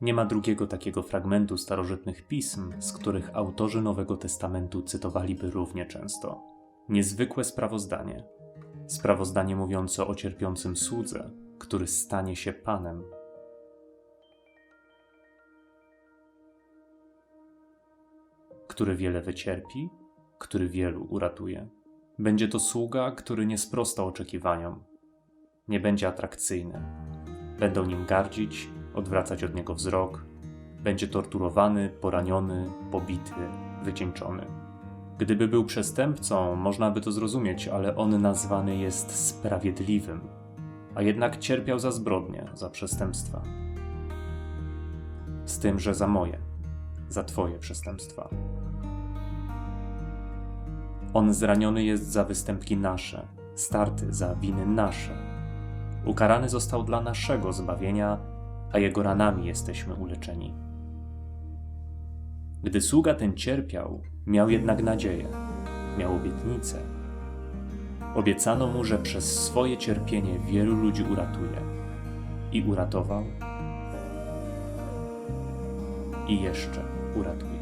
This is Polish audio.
Nie ma drugiego takiego fragmentu starożytnych pism, z których autorzy Nowego Testamentu cytowaliby równie często. Niezwykłe sprawozdanie. Sprawozdanie mówiące o cierpiącym słudze, który stanie się Panem. Który wiele wycierpi, który wielu uratuje. Będzie to sługa, który nie sprosta oczekiwaniom. Nie będzie atrakcyjny. Będą nim gardzić, odwracać od niego wzrok. Będzie torturowany, poraniony, pobity, wycieńczony. Gdyby był przestępcą, można by to zrozumieć, ale on nazwany jest sprawiedliwym, a jednak cierpiał za zbrodnie, za przestępstwa. Z tym, że za moje, za Twoje przestępstwa. On zraniony jest za występki nasze, starty za winy nasze. Ukarany został dla naszego zbawienia, a jego ranami jesteśmy uleczeni. Gdy sługa ten cierpiał, miał jednak nadzieję, miał obietnicę. Obiecano mu, że przez swoje cierpienie wielu ludzi uratuje. I uratował, i jeszcze uratuje.